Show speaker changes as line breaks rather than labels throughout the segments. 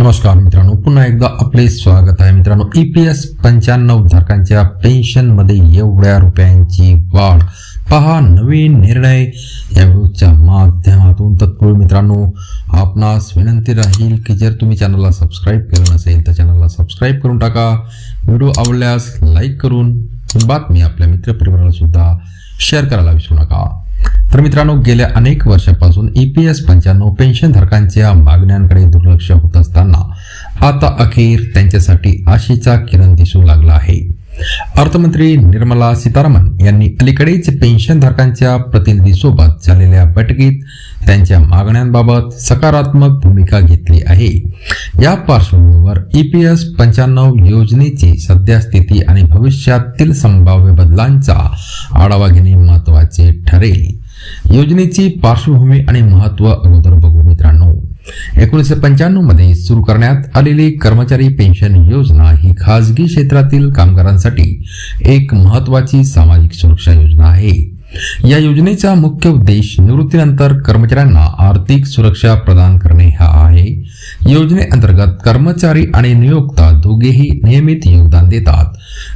नमस्कार मित्रांनो पुन्हा एकदा आपले स्वागत आहे मित्रांनो. ई पी एस पंच्याण्णव धारकांच्या पेन्शनमध्ये एवढ्या रुपयांची वाढ. पहा नवीन निर्णय या व्हिडिओच्या माध्यमातून. तत्पूर्वी मित्रांनो आपणास विनंती राहील की जर तुम्ही चॅनलला सबस्क्राईब केलं नसेल तर चॅनलला सबस्क्राईब करून टाका. व्हिडिओ आवडल्यास लाईक करून बातमी आपल्या मित्रपरिवाराला सुद्धा शेअर करायला विसरू नका. तर मित्रांनो गेल्या अनेक वर्षापासून ई पी एस पंच्याण्णव पेन्शनधारकांच्या मागण्यांकडे दुर्लक्ष होत असताना आता अखेर त्यांच्यासाठी आशेचा किरण दिसू लागला आहे. अर्थमंत्री निर्मला सीतारामन यांनी अलीकडेच पेन्शनधारकांच्या प्रतिनिधीसोबत झालेल्या बैठकीत त्यांच्या मागण्यांबाबत सकारात्मक भूमिका घेतली आहे. या पार्श्वभूमीवर ई पी एस पंच्याण्णव योजनेची सध्या स्थिती आणि भविष्यातील संभाव्य बदलांचा आढावा घेणे महत्त्वाचे ठरेल. योजनेची पार्श्वभूमी आणि महत्त्व अगोदर बघू मित्रांनो. एकोणीसशे पंच्याण्णवमध्ये सुरू करण्यात आलेली कर्मचारी पेन्शन योजना ही खासगी क्षेत्रातील कामगारांसाठी एक महत्वाची सामाजिक सुरक्षा योजना आहे. या योजनेचा मुख्य उद्देश निवृत्तीनंतर कर्मचाऱ्यांना आर्थिक सुरक्षा प्रदान करणे हा आहे. योजनेअंतर्गत कर्मचारी आणि नियोक्ता दोघेही नियमित योगदान देतात.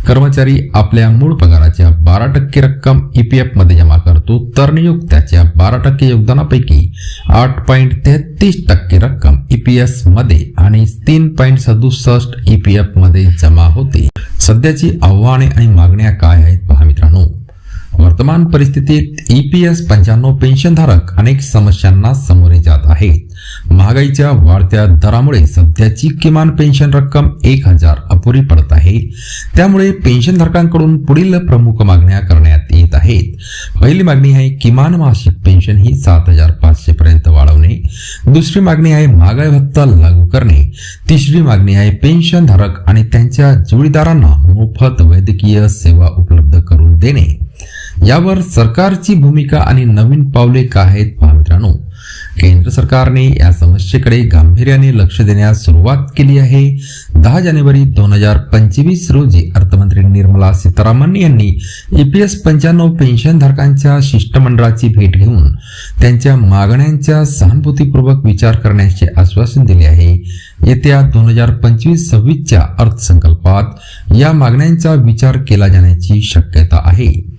कर्मचारी आपल्या मूळ पगाराच्या बारा टक्के रक्कम ईपीएफमध्ये जमा करतो तर नियोक्त्याच्या बारा टक्के योगदानापैकी आठ पॉईंट तेहतीस टक्के रक्कम ईपीएसमध्ये आणि तीन पॉईंट सदुसष्ट ईपीएफमध्ये जमा होते. सध्याची आव्हाने आणि मागण्या काय आहेत पहा मित्रांनो. वर्तमान परिस्थितीत ई पी एस पंच्याण्णव पेन्शनधारक अनेक समस्यांना सामोरे जात आहेत. महागाईच्या वाढत्या दरामुळे सध्याची किमान पेन्शन रक्कम एक हजार अपुरी पडत आहे. त्यामुळे पेन्शनधारकांकडून पुढील प्रमुख मागण्या करण्यात येत आहेत. पहिली मागणी आहे किमान मासिक पेन्शन ही सात हजार पाचशे पर्यंत वाढवणे. दुसरी मागणी आहे महागाई भत्ता लागू करणे. तिसरी मागणी आहे पेन्शनधारक आणि त्यांच्या जोडीदारांना मोफत वैद्यकीय सेवा उपलब्ध करून देणे. यावर सरकारची भूमिका आणि नवीन पावले काय आहेत पहा मित्रांनो. केंद्र सरकारने या समस्येकडे गांभीर्याने लक्ष देण्यास सुरुवात केली आहे. दहा जानेवारी दोन हजार पंचवीस रोजी अर्थमंत्री निर्मला सीतारामन यांनी ईपीएस पंच्याण्णव पेन्शनधारकांच्या शिष्टमंडळाची भेट घेऊन त्यांच्या मागण्यांच्या सहानुभूतीपूर्वक विचार करण्याचे आश्वासन दिले आहे. येत्या दोन हजार पंचवीस सव्वीसच्या अर्थसंकल्पात या मागण्यांचा विचार केला जाण्याची शक्यता आहे.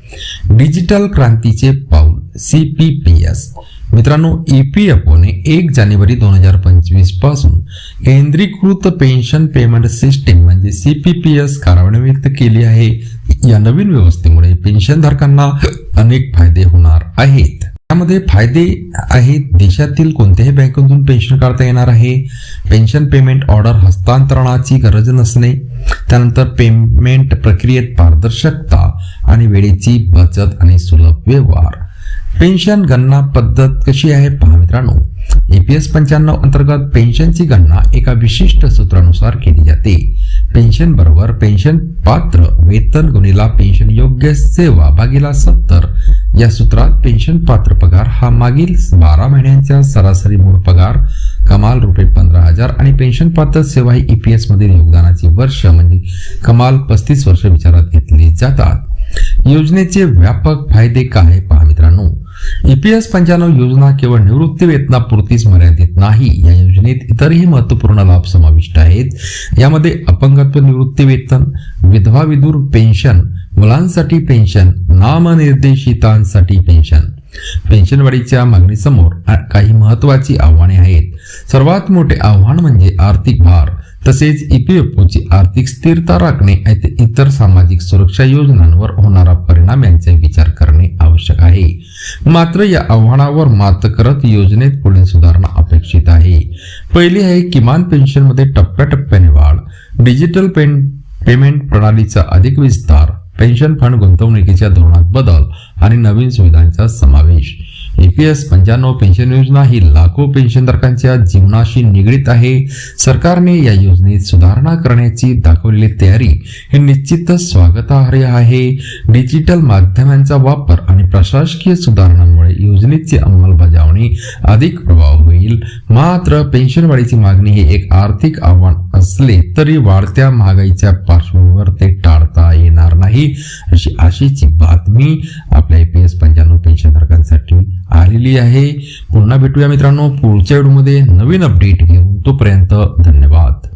डिजिटल क्रांतीचे पाऊल सी पी पी एस मित्रांनो ई पी एफ ओने एक जानेवारी दोन हजार पंचवीसपासून केंद्रीकृत पेन्शन पेमेंट सिस्टीम म्हणजे सी पी पी एस कार्यान्वित केली आहे. या नवीन व्यवस्थेमुळे पेन्शनधारकांना अनेक फायदे होणार आहेत. त्यामध्ये फायदे आहेत. देशातील कोणत्याही बँकेतून पेन्शन काढता येणार आहे. पेन्शन पेमेंट ऑर्डर हस्तांतरणाची गरज नसणे त्यानंतर पेमेंट प्रक्रियेत पारदर्शकता आणि वेळेची बचत आणि सुलभ व्यवहार. पेन्शन गणना पद्धत कशी आहे? पहा मित्रांनो एपीएस पंच्याण्णव अंतर्गत पेन्शनची गणना एका विशिष्ट सूत्रानुसार केली जाते. पेन्शन बरोबर पेन्शन पात्र वेतन गुणिला पेन्शन योग्य सेवा भागीला सत्तर. या सूत्रात पेन्शन पात्र पगार हा मागील बारा महिन्यांच्या सरासरी मूळ पगार कमाल रुपये पंधरा हजार आणि पेन्शन पात्र सेवा ही ईपीएस मधील योगदानाची वर्ष म्हणजे कमाल पस्तीस वर्ष विचारात घेतली जातात. योजनेचे व्यापक फायदे काय पहा मित्रांनो. ईपीएस पंच्याण्णव योजना केवळ निवृत्ती वेतनापुरतीच मर्यादित नाही. या योजनेत इतरही महत्त्वपूर्ण लाभ समाविष्ट आहेत. यामध्ये अपंगत्व निवृत्ती वेतन विधवा विदूर पेन्शन मुलांसाठी पेन्शन नामनिर्देशितांसाठी पेन्शन पेन्शनवाढीच्या मागणीसमोर काही महत्वाची आव्हाने आहेत. सर्वात मोठे आव्हान म्हणजे आर्थिक भार तसेच ईपीएफओची आर्थिक स्थिरता राखणे आणि इतर सामाजिक सुरक्षा योजनांवर होणारा परिणाम यांचा विचार करणे आवश्यक आहे. मात्र या आव्हानावर मात करत योजनेत पुढील सुधारणा अपेक्षित आहे. पहिली आहे किमान पेन्शनमध्ये टप्प्याटप्प्याने वाढ. डिजिटल पेन पेमेंट प्रणालीचा अधिक विस्तार पेन्शन फंड गुंतवणुकीच्या धोरणात बदल आणि नवीन सुविधांचा समावेश. एपीएस पंच्याण्णव पेन्शन योजना ही लाखो पेन्शनधारकांच्या जीवनाशी निगडीत आहे. सरकारने या योजनेत सुधारणा करण्याची दाखवलेली तयारी हे निश्चितच स्वागतार्ह आहे. डिजिटल माध्यमांचा वापर आणि प्रशासकीय सुधारणांमुळे योजनेची अंमलबजावणी अधिक प्रभाव होईल. मात्र पेन्शनवाढीची मागणी हे एक आर्थिक आव्हान असले तरी वाढत्या महागाईच्या पार्श्वभूमीवर ते टाळता येणार नाही. अशी आशेची बातमी आपल्या ए पी एस पंच्याण्णव पेन्शनधारकांसाठी आलेली आहे. पुन्हा भेटूया मित्रांनो पुढच्या व्हिडिओमध्ये. नवीन अपडेट घेऊन तोपर्यंत धन्यवाद.